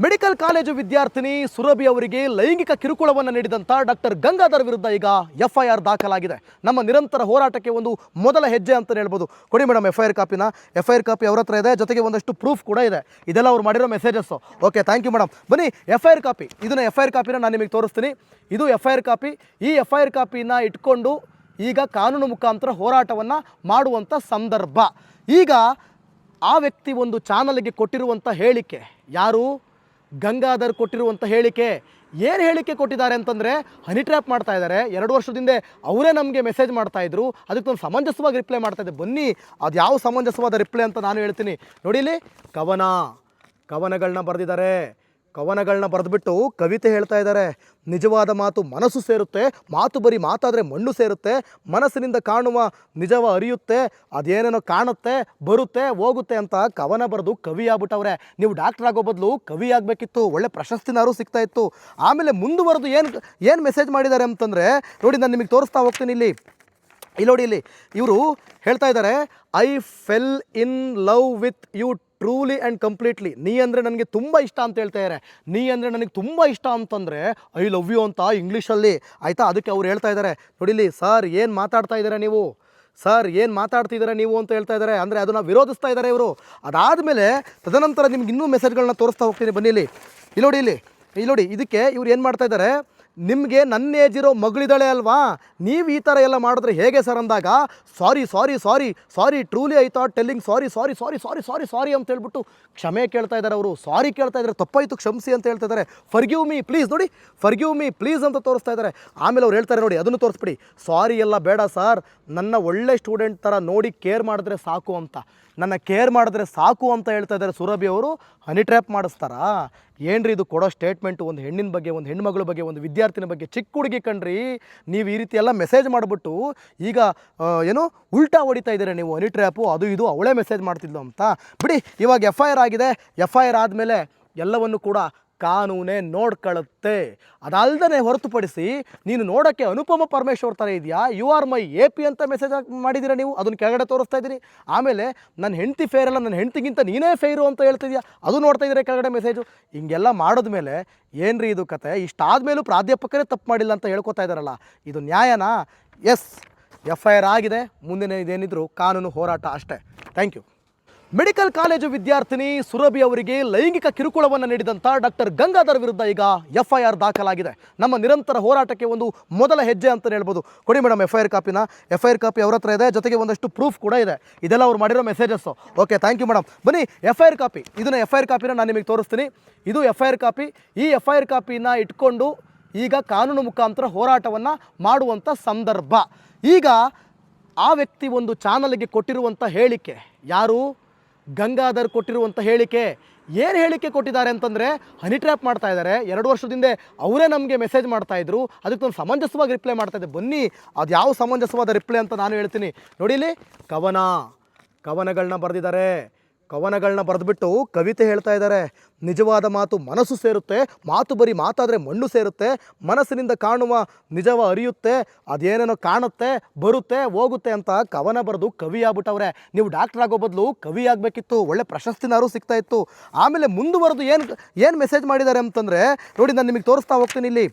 Medical college ವಿದ್ಯಾರ್ಥಿನಿ ಸುರಭಿ ಅವರಿಗೆ ಲೈಂಗಿಕ ಕಿರುಕುಳವನ್ನು ನೀಡಿದಂಥ ಡಾಕ್ಟರ್ ಗಂಗಾಧರ್ ವಿರುದ್ಧ ಈಗ ಎಫ್ ಐ ಆರ್ ದಾಖಲಾಗಿದೆ. ನಮ್ಮ ನಿರಂತರ ಹೋರಾಟಕ್ಕೆ ಒಂದು ಮೊದಲ ಹೆಜ್ಜೆ ಅಂತ ಹೇಳ್ಬೋದು. ಕೊಡಿ ಮೇಡಮ್ ಎಫ್ ಐ ಆರ್ ಕಾಪಿನ. ಎಫ್ ಐ ಆರ್ ಕಾಪಿ ಅವ್ರ ಹತ್ರ ಇದೆ, ಜೊತೆಗೆ ಒಂದಷ್ಟು ಪ್ರೂಫ್ ಕೂಡ ಇದೆ. ಇದೆಲ್ಲ ಅವ್ರು ಮಾಡಿರೋ messages okay thank you madam ಬನ್ನಿ ಎಫ್ ಐ ಆರ್ ಕಾಪಿ. ಇದನ್ನ ಎಫ್ ಐ ಆರ್ ಕಾಪಿನ ನಾನು ನಿಮಗೆ ತೋರಿಸ್ತೀನಿ. ಇದು ಎಫ್ ಐ ಆರ್ ಕಾಪಿ. ಈ ಎಫ್ ಐ ಆರ್ ಕಾಪಿನ ಇಟ್ಕೊಂಡು ಈಗ ಕಾನೂನು ಮುಖಾಂತರ ಹೋರಾಟವನ್ನು ಮಾಡುವಂಥ ಸಂದರ್ಭ. ಈಗ ಆ ವ್ಯಕ್ತಿ ಒಂದು ಚಾನಲ್ಗೆ ಕೊಟ್ಟಿರುವಂಥ ಹೇಳಿಕೆ ಯಾರು? ಗಂಗಾಧರ್ ಕೊಟ್ಟಿರುವಂಥ ಹೇಳಿಕೆ. ಏನು ಹೇಳಿಕೆ ಕೊಟ್ಟಿದ್ದಾರೆ ಅಂತಂದರೆ ಹನಿ ಟ್ರ್ಯಾಪ್ ಮಾಡ್ತಾ ಇದ್ದಾರೆ ಎರಡು ವರ್ಷದಿಂದ ಅವರೇ ನಮಗೆ ಮೆಸೇಜ್ ಮಾಡ್ತಾ ಇದ್ರು. ಅದಕ್ಕೊಂದು ಸಮಂಜಸವಾಗಿ ರಿಪ್ಲೈ ಮಾಡ್ತಾ ಇದ್ದೆ. ಬನ್ನಿ, ಅದು ಯಾವ ಸಮಂಜಸವಾದ ರಿಪ್ಲೈ ಅಂತ ನಾನು ಹೇಳ್ತೀನಿ. ನೋಡಿಲಿ ಕವನ. ಕವನಗಳನ್ನ ಬರೆದಿದ್ದಾರೆ. ಕವನಗಳನ್ನ ಬರೆದ್ಬಿಟ್ಟು ಕವಿತೆ ಹೇಳ್ತಾ ಇದ್ದಾರೆ. ನಿಜವಾದ ಮಾತು ಮನಸ್ಸು ಸೇರುತ್ತೆ. ಮಾತು ಬರೀ ಮಾತಾದರೆ ಮಣ್ಣು ಸೇರುತ್ತೆ. ಮನಸ್ಸಿನಿಂದ ಕಾಣುವ ನಿಜವ ಅರಿಯುತ್ತೆ. ಅದೇನೇನೋ ಕಾಣುತ್ತೆ, ಬರುತ್ತೆ, ಹೋಗುತ್ತೆ ಅಂತ ಕವನ ಬರೆದು ಕವಿ ಆಗ್ಬಿಟ್ಟವ್ರೆ. ನೀವು ಡಾಕ್ಟರ್ ಆಗೋ ಬದಲು ಕವಿ ಆಗಬೇಕಿತ್ತು. ಒಳ್ಳೆ ಪ್ರಶಸ್ತಿನಾರು ಸಿಗ್ತಾ ಇತ್ತು. ಆಮೇಲೆ ಮುಂದುವರೆದು ಏನು ಏನು ಮೆಸೇಜ್ ಮಾಡಿದ್ದಾರೆ ಅಂತಂದರೆ, ನೋಡಿ ನಾನು ನಿಮಗೆ ತೋರಿಸ್ತಾ ಹೋಗ್ತೀನಿ ಇಲ್ಲಿ. ಇಲ್ಲಿ ನೋಡಿ ಇಲ್ಲಿ. ಇವರು ಹೇಳ್ತಾ ಇದ್ದಾರೆ I fell in love with you truly and completely ನೀ ಅಂದರೆ ನನಗೆ ತುಂಬ ಇಷ್ಟ ಅಂತ ಹೇಳ್ತಾ ಇದ್ದಾರೆ ನೀ ಅಂದರೆ ನನಗೆ ತುಂಬ ಇಷ್ಟ ಅಂತಂದರೆ ಐ ಲವ್ ಯು ಅಂತ ಇಂಗ್ಲೀಷಲ್ಲಿ ಆಯಿತಾ? ಅದಕ್ಕೆ ಅವ್ರು ಹೇಳ್ತಾ ಇದ್ದಾರೆ ನೋಡಿಲಿ ಸರ್ ಏನು ಮಾತಾಡ್ತಾ ಇದ್ದೀರಾ ನೀವು? ಸರ್ ಏನು ಮಾತಾಡ್ತಿದ್ದೀರಾ ನೀವು? ಅಂತ ಹೇಳ್ತಾ ಇದ್ದಾರೆ ಅಂದರೆ ಅದನ್ನು ವಿರೋಧಿಸ್ತಾ ಇದ್ದಾರೆ ಇವರು. ಅದಾದಮೇಲೆ ತದನಂತರ ನಿಮ್ಗೆ ಇನ್ನೂ ಮೆಸೇಜ್ಗಳನ್ನ ತೋರಿಸ್ತಾ ಹೋಗ್ತೀನಿ. ಬನ್ನಿ ಇಲ್ಲಿ. ಇಲ್ಲಿ ನೋಡಿ ಇಲ್ಲಿ. ಇಲ್ಲಿ ನೋಡಿ, ಇದಕ್ಕೆ ಇವ್ರು ಏನು ಮಾಡ್ತಾ ಇದ್ದಾರೆ ನಿಮಗೆ ನನ್ನ ಏಜ್ ಇರೋ ಮಗಳಿದ್ದಾಳೆ ಅಲ್ವಾ? ನೀವು ಈ ಥರ ಎಲ್ಲ ಮಾಡಿದ್ರೆ ಹೇಗೆ ಸರ್ ಅಂದಾಗ, sorry sorry sorry sorry truly I thought telling sorry sorry sorry sorry sorry sorry ಅಂತ ಹೇಳ್ಬಿಟ್ಟು ಕ್ಷಮೆ ಕೇಳ್ತಾ ಇದ್ದಾರೆ ಅವರು. ಸಾರಿ ಕೇಳ್ತಾ ಇದ್ದಾರೆ, ತಪ್ಪಾಯಿತು ಕ್ಷಮಿಸಿ ಅಂತ ಹೇಳ್ತಾ ಇದ್ದಾರೆ. ಫರ್ಗ್ಯೂ ಮೀ ಪ್ಲೀಸ್ ನೋಡಿ ಫರ್ಗ್ಯೂ ಮೀ ಪ್ಲೀಸ್ ಅಂತ ತೋರಿಸ್ತಾ ಇದ್ದಾರೆ. ಆಮೇಲೆ ಅವ್ರು ಹೇಳ್ತಾರೆ ನೋಡಿ, ಅದನ್ನು ತೋರಿಸ್ಬಿಡಿ. ಸಾರಿ ಎಲ್ಲ ಬೇಡ ಸರ್, ನನ್ನ ಒಳ್ಳೆ ಸ್ಟೂಡೆಂಟ್ ಥರ ನೋಡಿ ಕೇರ್ ಮಾಡಿದ್ರೆ ಸಾಕು ಅಂತ. ನನ್ನ ಕೇರ್ ಮಾಡಿದ್ರೆ ಸಾಕು ಅಂತ ಹೇಳ್ತಾ ಇದ್ದಾರೆ ಸುರಭಿ ಅವರು. ಹನಿ ಟ್ರ್ಯಾಪ್ ಮಾಡಿಸ್ತಾರಾ? ಏನ್ರಿ ಇದು ಕೊಡೋ ಸ್ಟೇಟ್ಮೆಂಟು ಒಂದು ಹೆಣ್ಣಿನ ಬಗ್ಗೆ, ಒಂದು ಹೆಣ್ಮಗಳ ಬಗ್ಗೆ, ಒಂದು ವಿದ್ಯಾರ್ಥಿನ ಬಗ್ಗೆ ಚಿಕ್ಕ ಹುಡುಗಿ ಕಣ್ರಿ. ನೀವು ಈ ರೀತಿ ಎಲ್ಲ ಮೆಸೇಜ್ ಮಾಡಿಬಿಟ್ಟು ಈಗ ಏನು ಉಲ್ಟಾ ಹೊಡಿತಾ ಇದ್ದೀರಾ ನೀವು ಹನಿ ಟ್ರ್ಯಾಪು ಅದು ಇದು ಅವಳೇ ಮೆಸೇಜ್ ಮಾಡ್ತಿದ್ಲು ಅಂತ. ಬಿಡಿ, ಇವಾಗ ಎಫ್ ಐ ಆರ್ ಆಗಿದೆ. ಎಫ್ ಐ ಆರ್ ಆದಮೇಲೆ ಎಲ್ಲವನ್ನು ಕೂಡ ಕಾನೂನೇ ನೋಡ್ಕೊಳ್ಳುತ್ತೆ ಅದಲ್ದೇ ಹೊರತುಪಡಿಸಿ ನೀನು ನೋಡೋಕ್ಕೆ ಅನುಪಮ ಪರಮೇಶ್ವರ್ ಥರ ಇದೆಯಾ? You are my A P ಅಂತ ಮೆಸೇಜ್ ಮಾಡಿದ್ದೀರಾ ನೀವು? ಅದನ್ನು ಕೆಳಗಡೆ ತೋರಿಸ್ತಾ ಇದ್ದೀರಿ ಆಮೇಲೆ ನನ್ನ ಹೆಂಡತಿ ಫೇರ್ ಅಲ್ಲ ನನ್ನ ಹೆಂಡತಿಗಿಂತ ನೀನೇ ಫೇರು ಅಂತ ಹೇಳ್ತಿದ್ಯಾ? ಅದು ನೋಡ್ತಾ ಇದ್ದೀರಾ ಕೆಳಗಡೆ ಮೆಸೇಜು ಹಿಂಗೆಲ್ಲ ಮಾಡಿದ್ಮೇಲೆ ರೀ ಇದು ಕತೆ? ಇಷ್ಟಾದಮೇಲೂ ಪ್ರಾಧ್ಯಾಪಕರೇ ತಪ್ಪು ಮಾಡಿಲ್ಲ ಅಂತ ಹೇಳ್ಕೊತಾ ಇದ್ದಾರಲ್ಲ, ಇದು ನ್ಯಾಯನಾ? ಎಸ್ ಎಫ್ ಐ ಆರ್ ಆಗಿದೆ. ಮುಂದಿನ ಇದೇನಿದ್ರು ಕಾನೂನು ಹೋರಾಟ ಅಷ್ಟೇ. ಥ್ಯಾಂಕ್ ಯು ಮೆಡಿಕಲ್ ಕಾಲೇಜು ವಿದ್ಯಾರ್ಥಿನಿ ಸುರಭಿ ಅವರಿಗೆ ಲೈಂಗಿಕ ಕಿರುಕುಳವನ್ನು ನೀಡಿದಂಥ ಡಾಕ್ಟರ್ ಗಂಗಾಧರ್ ವಿರುದ್ಧ ಈಗ ಎಫ್ ಐ ಆರ್ ದಾಖಲಾಗಿದೆ. ನಮ್ಮ ನಿರಂತರ ಹೋರಾಟಕ್ಕೆ ಒಂದು ಮೊದಲ ಹೆಜ್ಜೆ ಅಂತ ಹೇಳ್ಬೋದು. ಕೊಡಿ ಮೇಡಮ್ ಎಫ್ ಐ ಆರ್ ಕಾಪಿನ ಎಫ್ ಐ ಕಾಪಿ ಅವ್ರ ಹತ್ರ ಇದೆ, ಜೊತೆಗೆ ಒಂದಷ್ಟು ಪ್ರೂಫ್ ಕೂಡ ಇದೆ. ಇದೆಲ್ಲ ಅವ್ರು ಮಾಡಿರೋ messages. Okay thank you madam ಬನ್ನಿ ಎಫ್ ಐ ಆರ್ ಕಾಪಿ. ಇದನ್ನ ಎಫ್ ಐ ಕಾಪಿನ ನಾನು ನಿಮಗೆ ತೋರಿಸ್ತೀನಿ. ಇದು ಎಫ್ ಐ ಆರ್ ಕಾಪಿ. ಈ ಎಫ್ ಐ ಆರ್ ಕಾಪಿನ ಇಟ್ಕೊಂಡು ಈಗ ಕಾನೂನು ಮುಖಾಂತರ ಹೋರಾಟವನ್ನು ಮಾಡುವಂಥ ಸಂದರ್ಭ. ಈಗ ಆ ವ್ಯಕ್ತಿ ಒಂದು ಚಾನಲ್ಗೆ ಕೊಟ್ಟಿರುವಂಥ ಹೇಳಿಕೆ ಯಾರು? ಗಂಗಾಧರ್ ಕೊಟ್ಟಿರುವಂಥ ಹೇಳಿಕೆ. ಏನು ಹೇಳಿಕೆ ಕೊಟ್ಟಿದ್ದಾರೆ ಅಂತಂದರೆ ಹನಿ ಟ್ರ್ಯಾಪ್ ಮಾಡ್ತಾ ಇದ್ದಾರೆ ಎರಡು ವರ್ಷದಿಂದ ಅವರೇ ನಮಗೆ ಮೆಸೇಜ್ ಮಾಡ್ತಾಯಿದ್ರು ಅದಕ್ಕೆ ಒಂದು ಸಮಂಜಸವಾಗಿ ರಿಪ್ಲೈ ಮಾಡ್ತಾಯಿದ್ದೆ ಬನ್ನಿ, ಅದು ಯಾವ ಸಮಂಜಸವಾದ ರಿಪ್ಲೈ ಅಂತ ನಾನು ಹೇಳ್ತೀನಿ. ನೋಡಿಲಿ ಕವನ. ಕವನಗಳನ್ನ ಬರೆದಿದ್ದಾರೆ. ಕವನಗಳನ್ನ ಬರೆದ್ಬಿಟ್ಟು ಕವಿತೆ ಹೇಳ್ತಾ ಇದ್ದಾರೆ. ನಿಜವಾದ ಮಾತು ಮನಸ್ಸು ಸೇರುತ್ತೆ, ಮಾತು ಬರೀ ಮಾತಾದರೆ ಮಣ್ಣು ಸೇರುತ್ತೆ, ಮನಸ್ಸಿನಿಂದ ಕಾಣುವ ನಿಜವ ಅರಿಯುತ್ತೆ, ಅದೇನೇನೋ ಕಾಣುತ್ತೆ, ಬರುತ್ತೆ, ಹೋಗುತ್ತೆ ಅಂತ ಕವನ ಬರೆದು ಕವಿ ಆಗ್ಬಿಟ್ಟವ್ರೆ ನೀವು ಡಾಕ್ಟರ್ ಆಗೋ ಬದಲು ಕವಿ ಆಗಬೇಕಿತ್ತು, ಒಳ್ಳೆ ಪ್ರಶಸ್ತಿನಾರು ಸಿಗ್ತಾ ಇತ್ತು. ಆಮೇಲೆ ಮುಂದುವರೆದು ಏನು ಏನು ಮೆಸೇಜ್ ಮಾಡಿದ್ದಾರೆ ಅಂತಂದರೆ, ನೋಡಿ ನಾನು ನಿಮಗೆ ತೋರಿಸ್ತಾ ಹೋಗ್ತೀನಿ ಇಲ್ಲಿ.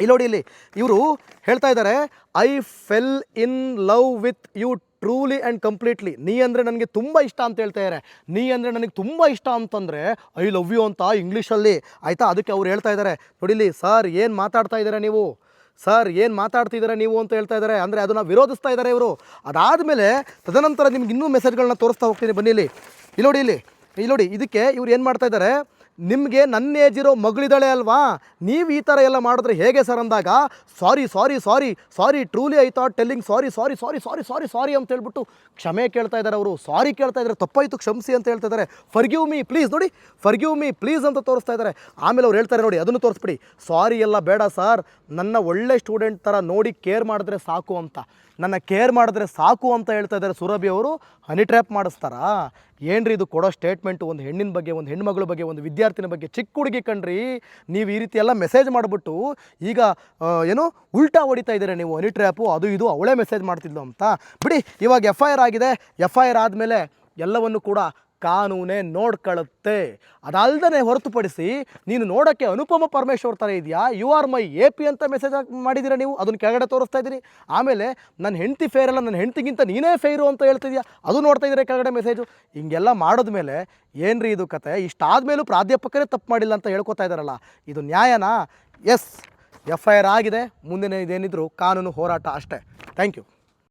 ಇಲ್ಲಿ ನೋಡಿ ಇಲ್ಲಿ, ಇವರು ಹೇಳ್ತಾ ಇದ್ದಾರೆ I fell in love with you truly and completely ನೀ ಅಂದರೆ ನನಗೆ ತುಂಬ ಇಷ್ಟ ಅಂತ ಹೇಳ್ತಾ ಇದ್ದಾರೆ ನೀ ಅಂದರೆ ನನಗೆ ತುಂಬ ಇಷ್ಟ ಅಂತಂದರೆ ಐ ಲವ್ ಯು ಅಂತ ಇಂಗ್ಲೀಷಲ್ಲಿ ಆಯಿತಾ? ಅದಕ್ಕೆ ಅವ್ರು ಹೇಳ್ತಾ ಇದ್ದಾರೆ ನೋಡಿಲಿ ಸರ್, ಏನು ಮಾತಾಡ್ತಾ ಇದ್ದೀರಾ ನೀವು? ಸರ್, ಏನು ಮಾತಾಡ್ತಿದ್ದೀರಾ ನೀವು? ಅಂತ ಹೇಳ್ತಾ ಇದ್ದಾರೆ ಅಂದರೆ ಅದನ್ನು ವಿರೋಧಿಸ್ತಾ ಇದ್ದಾರೆ ಇವರು. ಅದಾದಮೇಲೆ ತದನಂತರ ನಿಮ್ಗೆ ಇನ್ನೂ ಮೆಸೇಜ್ಗಳನ್ನ ತೋರಿಸ್ತಾ ಹೋಗ್ತೀನಿ. ಬನ್ನಿ ಇಲ್ಲಿ ಇಲ್ಲಿ. ನೋಡಿ ಇಲ್ಲಿ ಇಲ್ಲಿ ನೋಡಿ ಇದಕ್ಕೆ ಇವ್ರು ಏನು ಮಾಡ್ತಾ ಇದ್ದಾರೆ ನಿಮಗೆ ನನ್ನ ಏಜ್ ಇರೋ ಮಗಳಿದ್ದಾಳೆ ಅಲ್ವಾ? ನೀವು ಈ ಥರ ಎಲ್ಲ ಮಾಡಿದ್ರೆ ಹೇಗೆ ಸರ್ ಅಂದಾಗ sorry sorry sorry sorry truly I thought telling sorry sorry sorry sorry sorry sorry ಅಂತ ಹೇಳ್ಬಿಟ್ಟು ಕ್ಷಮೆ ಕೇಳ್ತಾ ಇದ್ದಾರೆ ಅವರು. ಸಾರಿ ಕೇಳ್ತಾ ಇದ್ದಾರೆ. ತಪ್ಪಾಯಿತು, ಕ್ಷಮಿಸಿ ಅಂತ ಹೇಳ್ತಾ ಇದ್ದಾರೆ. ಫರ್ಗ್ಯೂ ಮೀ ಪ್ಲೀಸ್ ನೋಡಿ ಫರ್ಗ್ಯೂ ಮೀ ಪ್ಲೀಸ್ ಅಂತ ತೋರಿಸ್ತಾ ಇದ್ದಾರೆ. ಆಮೇಲೆ ಅವ್ರು ಹೇಳ್ತಾರೆ ನೋಡಿ, ಅದನ್ನು ತೋರಿಸ್ಬಿಡಿ. ಸಾರಿ ಎಲ್ಲ ಬೇಡ ಸರ್ ನನ್ನ ಒಳ್ಳೆ ಸ್ಟೂಡೆಂಟ್ ಥರ ನೋಡಿ ಕೇರ್ ಮಾಡಿದ್ರೆ ಸಾಕು ಅಂತ. ನನ್ನ ಕೇರ್ ಮಾಡಿದ್ರೆ ಸಾಕು ಅಂತ ಹೇಳ್ತಾ ಇದ್ದಾರೆ ಸುರಭಿ ಅವರು. ಹನಿ ಟ್ರ್ಯಾಪ್ ಮಾಡಿಸ್ತಾರಾ. ಏನ್ರಿ ಇದು ಕೊಡೋ ಸ್ಟೇಟ್ಮೆಂಟು ಒಂದು ಹೆಣ್ಣಿನ ಬಗ್ಗೆ, ಒಂದು ಹೆಣ್ಮಗಳ ಬಗ್ಗೆ, ಒಂದು ವಿದ್ಯಾರ್ಥಿನ ಬಗ್ಗೆ ಚಿಕ್ಕ ಹುಡುಗಿ ಕಣ್ರಿ. ನೀವು ಈ ರೀತಿ ಎಲ್ಲ ಮೆಸೇಜ್ ಮಾಡಿಬಿಟ್ಟು ಈಗ ಏನು ಉಲ್ಟಾ ಹೊಡಿತಾ ಇದ್ದಾರೆ ನೀವು ಹನಿ ಟ್ರ್ಯಾಪು? ಅದು ಇದು ಅವಳೇ ಮೆಸೇಜ್ ಮಾಡ್ತಿದ್ಲು ಅಂತ. ಬಿಡಿ, ಇವಾಗ ಎಫ್ ಐ ಆರ್ ಆಗಿದೆ. ಎಫ್ ಐ ಆರ್ ಆದಮೇಲೆ ಎಲ್ಲವನ್ನು ಕೂಡ ಕಾನೂನೇ ನೋಡ್ಕೊಳ್ಳುತ್ತೆ ಅದಲ್ದೇ ಹೊರತುಪಡಿಸಿ ನೀನು ನೋಡೋಕ್ಕೆ ಅನುಪಮ ಪರಮೇಶ್ವರ್ ಥರ ಇದೆಯಾ? You are my A P ಅಂತ ಮೆಸೇಜ್ ಮಾಡಿದ್ದೀರಾ ನೀವು? ಅದನ್ನು ಕೆಳಗಡೆ ತೋರಿಸ್ತಾ ಇದ್ದೀರಿ. ಆಮೇಲೆ ನನ್ನ ಹೆಂಡತಿ ಫೇರ್ ಅಲ್ಲ, ನನ್ನ ಹೆಂಡತಿಗಿಂತ ನೀನೇ ಫೇರು ಅಂತ ಹೇಳ್ತಿದ್ಯಾ? ಅದು ನೋಡ್ತಾ ಇದ್ದೀರಾ ಕೆಳಗಡೆ ಮೆಸೇಜು ಹಿಂಗೆಲ್ಲ ಮಾಡಿದ್ಮೇಲೆ ಏನ್ರಿ ಇದು ಕತೆ? ಇಷ್ಟಾದಮೇಲೂ ಪ್ರಾಧ್ಯಾಪಕರೇ ತಪ್ಪು ಮಾಡಿಲ್ಲ ಅಂತ ಹೇಳ್ಕೊತಾ ಇದ್ದಾರಲ್ಲ, ಇದು ನ್ಯಾಯನಾ? ಎಸ್ ಎಫ್ ಐ ಆರ್ ಆಗಿದೆ. ಮುಂದಿನ ಇದೇನಿದ್ರು ಕಾನೂನು ಹೋರಾಟ ಅಷ್ಟೇ. Thank you